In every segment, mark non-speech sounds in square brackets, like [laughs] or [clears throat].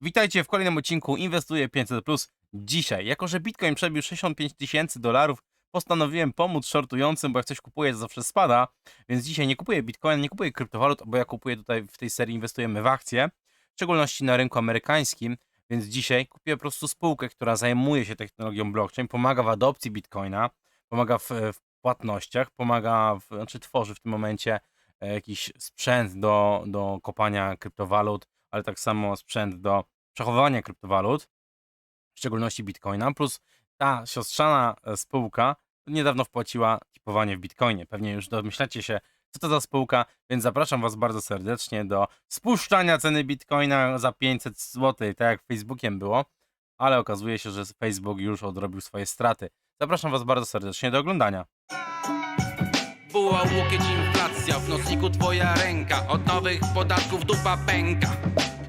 Witajcie w kolejnym odcinku Inwestuję 500. Dzisiaj, jako że Bitcoin przebił 65 tysięcy dolarów, postanowiłem pomóc shortującym, bo jak coś kupuję, to zawsze spada. Więc dzisiaj nie kupuję Bitcoina, nie kupuję kryptowalut, bo ja kupuję tutaj w tej serii Inwestujemy w akcje, w szczególności na rynku amerykańskim. Więc dzisiaj kupię po prostu spółkę, która zajmuje się technologią blockchain, pomaga w adopcji Bitcoina, pomaga w, w płatnościach, pomaga, w, znaczy tworzy w tym momencie e, jakiś sprzęt do, do kopania kryptowalut, ale tak samo sprzęt do przechowywania kryptowalut, w szczególności Bitcoina, plus ta siostrzana e, spółka niedawno wpłaciła typowanie w Bitcoinie. Pewnie już domyślacie się, co to za spółka, więc zapraszam Was bardzo serdecznie do spuszczania ceny Bitcoina za 500 zł, tak jak Facebookiem było, ale okazuje się, że Facebook już odrobił swoje straty. Zapraszam Was bardzo serdecznie do oglądania. Buła łokieć inflacja, w twoja ręka Od nowych podatków dupa pęka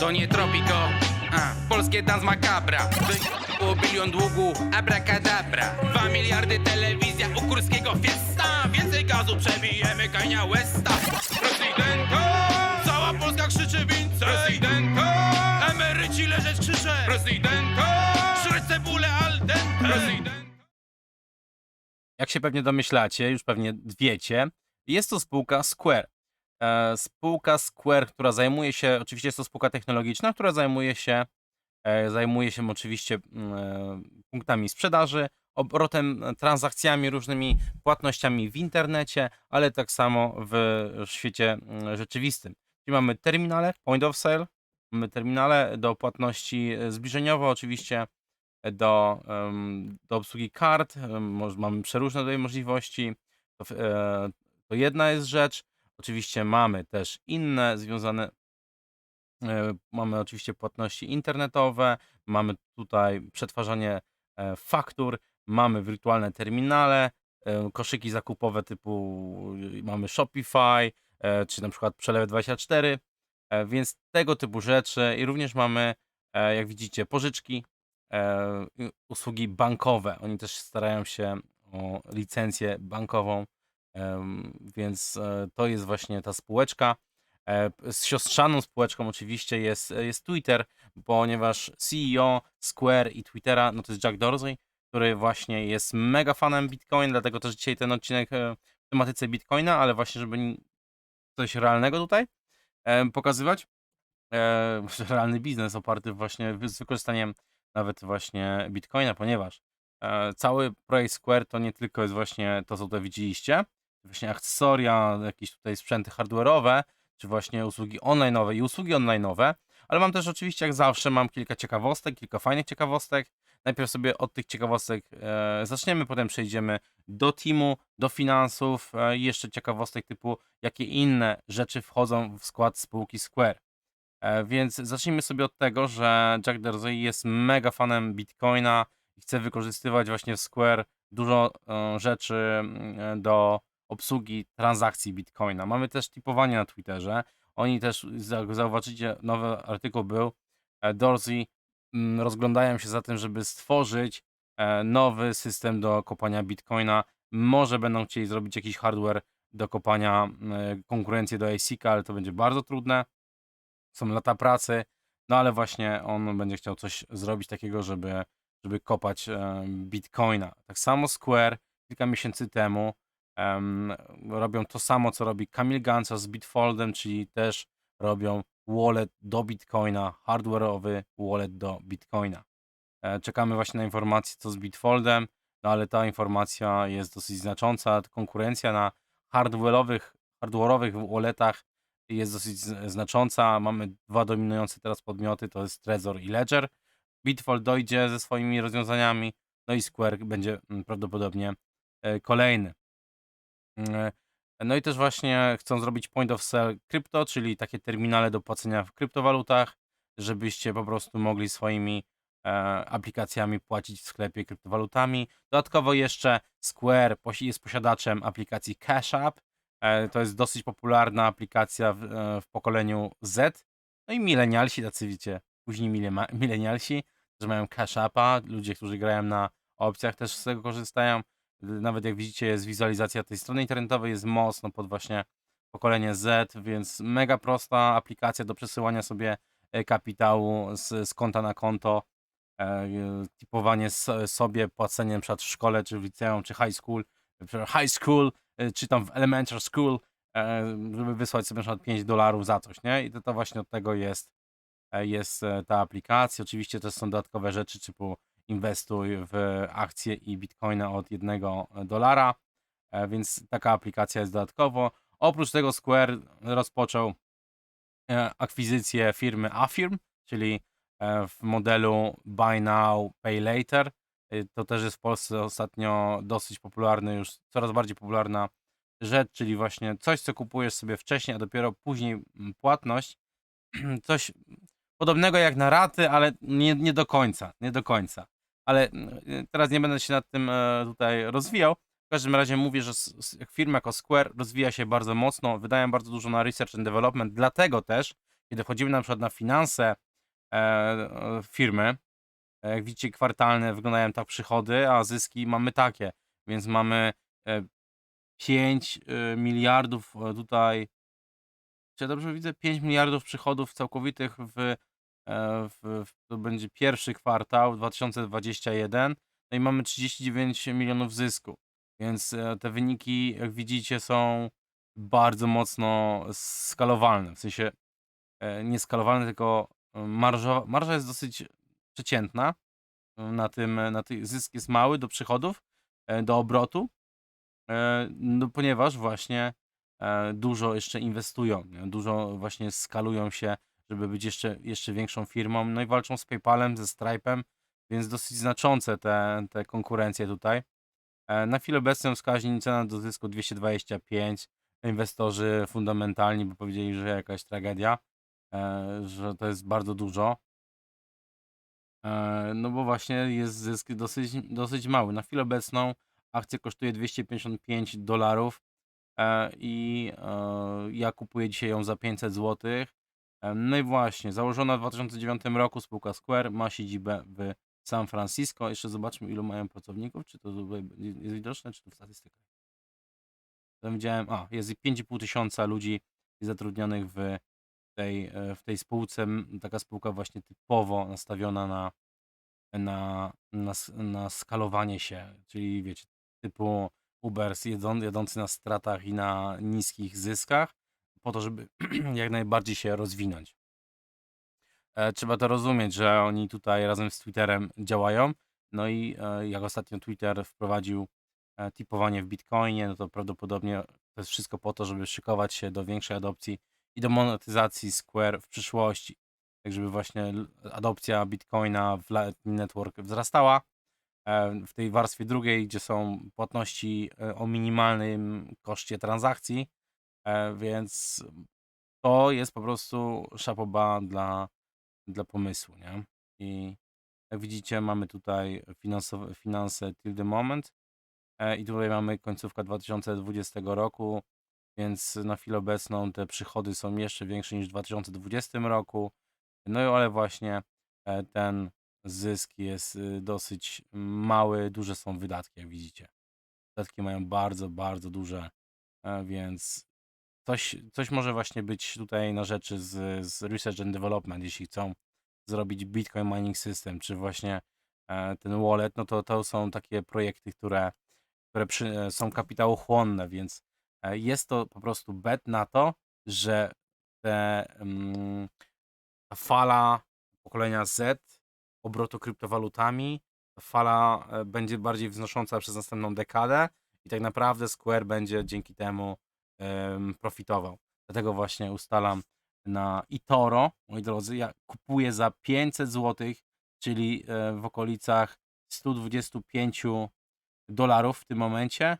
To nie Tropico, a, polskie dance macabra Było bilion długu, abracadabra. Dwa miliardy telewizja u Kurskiego fiesta. Więcej gazu przebijemy Kania Westa. Prezydenta, cała Polska krzyczy więcej. Prezydenta, emeryci leżeć krzyczę Prezydenta, szreć cebulę al dente. Jak się pewnie domyślacie, już pewnie wiecie, jest to spółka Square. E, spółka Square, która zajmuje się, oczywiście jest to spółka technologiczna, która zajmuje się, e, zajmuje się oczywiście mm, e, punktami sprzedaży, obrotem, transakcjami, różnymi płatnościami w internecie, ale tak samo w świecie mm, rzeczywistym. Czyli mamy terminale, point of sale, mamy terminale do płatności zbliżeniowe, oczywiście do, do obsługi kart, mamy przeróżne tutaj możliwości. To, to jedna jest rzecz. Oczywiście mamy też inne związane, e, mamy oczywiście płatności internetowe, mamy tutaj przetwarzanie e, faktur, mamy wirtualne terminale, e, koszyki zakupowe typu y, mamy Shopify, czy na przykład Przelew24, e, więc tego typu rzeczy i również mamy, jak widzicie, pożyczki, usługi bankowe. Oni też starają się o licencję bankową, więc e, to jest właśnie ta spółeczka. E, Z siostrzaną spółeczką oczywiście jest, jest Twitter, ponieważ CEO Square i Twittera no to jest Jack Dorsey, który właśnie jest mega fanem Bitcoin, dlatego też dzisiaj ten odcinek e, w tematyce Bitcoina, ale właśnie żeby coś realnego tutaj pokazywać. E, [laughs] realny biznes oparty właśnie z wykorzystaniem nawet właśnie Bitcoina, ponieważ e, cały projekt Square to nie tylko jest właśnie to, co tutaj widzieliście, właśnie akcesoria, jakieś tutaj sprzęty hardware'owe, czy właśnie usługi online'owe i usługi online'owe, ale mam też oczywiście, jak zawsze, mam kilka ciekawostek, kilka fajnych ciekawostek. Najpierw sobie od tych ciekawostek e, zaczniemy, potem przejdziemy do teamu, do finansów e, jeszcze ciekawostek typu, jakie inne rzeczy wchodzą w skład spółki Square. E, Więc zacznijmy sobie od tego, że Jack Dorsey jest mega fanem Bitcoina i chce wykorzystywać właśnie w Square dużo e, rzeczy mm, do obsługi transakcji Bitcoina. Mamy też typowanie na Twitterze. Oni też, jak zauważycie, nowy artykuł był, e, Dorsey mm, rozglądają się za tym, żeby stworzyć e, nowy system do kopania Bitcoina. Może będą chcieli zrobić jakiś hardware do kopania e, konkurencję do ASIC, ale to będzie bardzo trudne są lata pracy, no ale właśnie on będzie chciał coś zrobić takiego, żeby, żeby kopać Bitcoina. Tak samo Square kilka miesięcy temu em, robią to samo, co robi Kamil Ganca z Bitfoldem, czyli też robią wallet do Bitcoina, hardware'owy wallet do Bitcoina. E, Czekamy właśnie na informację, co z Bitfoldem, no ale ta informacja jest dosyć znacząca. Konkurencja na hardware'owych, hardware'owych walletach jest dosyć znacząca. Mamy dwa dominujące teraz podmioty, to jest Trezor i Ledger. Bitfold dojdzie ze swoimi rozwiązaniami, no i Square będzie mm, prawdopodobnie e, kolejny. Mm, No i też właśnie chcą zrobić point of sale crypto, czyli takie terminale do płacenia w kryptowalutach, żebyście po prostu mogli swoimi e, aplikacjami płacić w sklepie kryptowalutami. Dodatkowo jeszcze Square jest posiadaczem aplikacji Cash App. E, To jest dosyć popularna aplikacja w, e, w pokoleniu Z. No i milenialsi, tacy wiecie, później milenialsi, że mają Cash Appa, ludzie, którzy grają na opcjach też z tego korzystają. Nawet jak widzicie, jest wizualizacja tej strony internetowej, jest mocno pod właśnie pokolenie Z, więc mega prosta aplikacja do przesyłania sobie e, kapitału z, z konta na konto, e, typowanie sobie, płacenie przykład w szkole, czy w liceum, czy high school, high school, e, czy tam w elementary school, e, żeby wysłać sobie przykład 5 dolarów za coś, nie? I to, to właśnie od tego jest, e, jest ta aplikacja. Oczywiście też są dodatkowe rzeczy, typu inwestuj w akcje i bitcoina od 1 dolara, e, więc taka aplikacja jest dodatkowo. Oprócz tego Square rozpoczął e, akwizycję firmy Affirm, czyli e, w modelu Buy Now, Pay Later. To też jest w Polsce ostatnio dosyć popularny, już coraz bardziej popularna rzecz, czyli właśnie coś, co kupujesz sobie wcześniej, a dopiero później mm, płatność. [clears throat] Coś podobnego jak na raty, ale nie, nie do końca, nie do końca. Ale mm, teraz nie będę się nad tym e, tutaj rozwijał. W każdym razie mówię, że firma jako Square rozwija się bardzo mocno, wydają bardzo dużo na research and development, dlatego też, kiedy wchodzimy na przykład na finanse e, e, firmy, jak widzicie kwartalne wyglądają tak przychody, a zyski mamy takie, więc mamy e, 5 e, miliardów tutaj, czy ja dobrze widzę? 5 miliardów przychodów całkowitych w, w, w to będzie pierwszy kwartał 2021, no i mamy 39 milionów zysku. Więc e, te wyniki, jak widzicie, są bardzo mocno skalowalne. W sensie e, nie skalowalne, tylko e, marża, marża jest dosyć przeciętna. e, Na tym, e, na tych zysk jest mały do przychodów, e, do obrotu, e, no ponieważ właśnie e, dużo jeszcze inwestują, dużo właśnie skalują się, żeby być jeszcze, jeszcze większą firmą, no i walczą z PayPalem, ze Stripe'em, więc dosyć znaczące te, te konkurencje tutaj. E, Na chwilę obecną wskaźnik cena do zysku 225. Inwestorzy fundamentalni by powiedzieli, że jakaś tragedia, e, że to jest bardzo dużo. E, No bo właśnie jest zysk dosyć, dosyć mały. Na chwilę obecną akcja kosztuje 255 dolarów i ja kupuję dzisiaj ją za 500 zł. No i właśnie, założona w 2009 roku spółka Square ma siedzibę w San Francisco. Jeszcze zobaczmy, ilu mają pracowników. Czy to jest widoczne, czy to w statystykach? Tam widziałem, a, jest 5,5 tysiąca ludzi zatrudnionych w tej, e, w tej spółce. Taka spółka właśnie typowo nastawiona na, na, na, na skalowanie się, czyli wiecie, typu Uber jedzą, jadący na stratach i na niskich zyskach, po to, żeby [clears throat] jak najbardziej się rozwinąć. E, Trzeba to rozumieć, że oni tutaj razem z Twitterem działają. No i e, jak ostatnio Twitter wprowadził e, tipowanie w Bitcoinie, no to prawdopodobnie to jest wszystko po to, żeby szykować się do większej adopcji i do monetyzacji Square w przyszłości. Tak żeby właśnie adopcja Bitcoina w Lightning Network wzrastała. W tej warstwie drugiej, gdzie są płatności o minimalnym koszcie transakcji, e, więc to jest po prostu szapoba dla dla pomysłu, nie? I jak widzicie, mamy tutaj finanse till the moment e, i tutaj mamy końcówka 2020 roku, więc na chwilę obecną te przychody są jeszcze większe niż w 2020 roku. No i ale właśnie e, ten zysk jest y, dosyć mały, duże są wydatki, jak widzicie. Wydatki mają bardzo, bardzo duże, więc coś, coś może właśnie być tutaj na rzeczy z, z Research and Development, jeśli chcą zrobić Bitcoin Mining System, czy właśnie e, ten wallet, no to to są takie projekty, które, które przy, e, są kapitałochłonne, więc e, jest to po prostu bet na to, że te, mm, ta fala pokolenia Z obrotu kryptowalutami, ta fala e, będzie bardziej wznosząca przez następną dekadę i tak naprawdę Square będzie dzięki temu em, profitował. Dlatego właśnie ustalam na eToro, moi drodzy, ja kupuję za 500 zł, czyli e, w okolicach 125 dolarów w tym momencie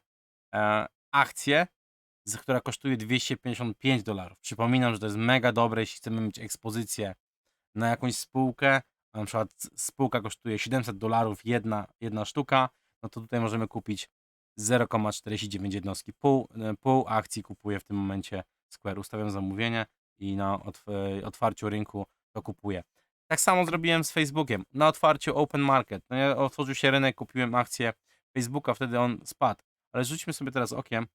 e, akcję, która kosztuje 255 dolarów. Przypominam, że to jest mega dobre, jeśli chcemy mieć ekspozycję na jakąś spółkę, na przykład spółka kosztuje 700 dolarów jedna, jedna sztuka, no to tutaj możemy kupić 0,49 jednostki. Pół, e, pół akcji kupuję w tym momencie Square. Ustawiam zamówienie i na otw- otwarciu rynku to kupuję. Tak samo zrobiłem z Facebookiem. Na otwarciu Open Market. No ja otworzył się rynek, kupiłem akcję Facebooka, wtedy on spadł. Ale rzućmy sobie teraz okiem,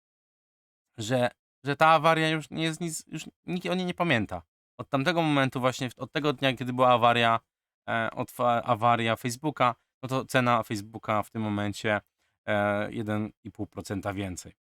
że, że ta awaria już nie jest nic, już nikt o niej nie pamięta. Od tamtego momentu właśnie, od tego dnia, kiedy była awaria, e, awaria Facebooka, no to cena Facebooka w tym momencie e, 1,5% więcej.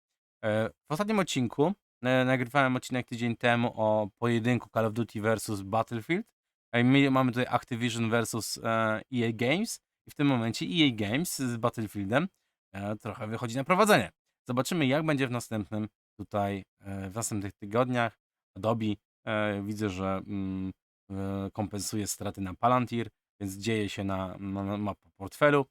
E, w ostatnim odcinku e, nagrywałem odcinek tydzień temu o pojedynku Call of Duty versus Battlefield. E, my mamy tutaj Activision versus e, EA Games i w tym momencie EA Games z Battlefieldem e, trochę wychodzi na prowadzenie. Zobaczymy jak będzie w następnym tutaj, e, w następnych tygodniach. Adobe e, widzę, że mm, e, kompensuje straty na Palantir, więc dzieje się na, na, na portfelu.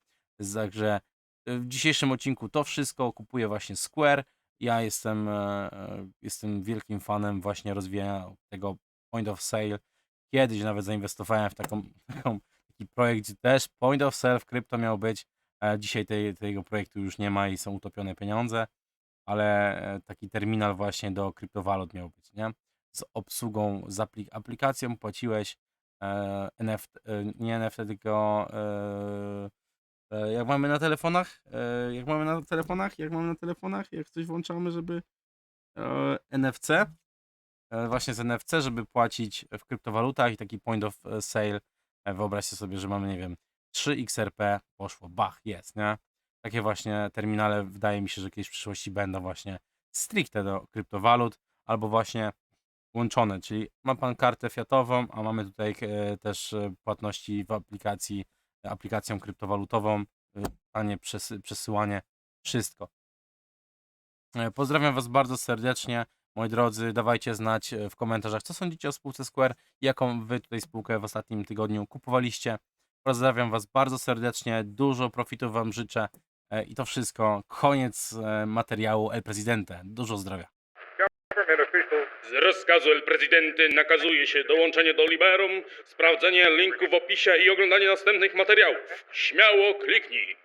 Także e, w dzisiejszym odcinku to wszystko kupuje właśnie Square. Ja jestem, e, e, jestem wielkim fanem właśnie rozwijania tego point of sale. Kiedyś nawet zainwestowałem w taką, [laughs] taką, taki projekt, gdzie też point of sale w krypto miał być. E, Dzisiaj tej, tego projektu już nie ma i są utopione pieniądze, ale e, taki terminal właśnie do kryptowalut miał być, nie? Z obsługą, z aplik- aplikacją płaciłeś e, NFT, e, nie NFT, tylko e, e, jak mamy na telefonach, e, jak mamy na telefonach, jak mamy na telefonach, jak coś włączamy, żeby e, NFC, e, właśnie z NFC, żeby płacić w kryptowalutach i taki point of e, sale, e, wyobraźcie sobie, że mamy, nie wiem, 3 XRP, poszło, bach, jest, nie? Takie właśnie terminale wydaje mi się, że kiedyś w przyszłości będą właśnie stricte do kryptowalut, albo właśnie łączone, czyli ma pan kartę fiatową, a mamy tutaj e, też e, płatności w aplikacji, aplikacją kryptowalutową, tanie przesy, przesyłanie, wszystko. E, Pozdrawiam Was bardzo serdecznie, moi drodzy. Dawajcie znać e, w komentarzach, co sądzicie o spółce Square, jaką Wy tutaj spółkę w ostatnim tygodniu kupowaliście. Pozdrawiam Was bardzo serdecznie, dużo profitów Wam życzę e, i to wszystko. Koniec materiału El Presidente. Dużo zdrowia. Z rozkazu El nakazuje się dołączenie do Liberum, sprawdzenie linku w opisie i oglądanie następnych materiałów. Śmiało kliknij.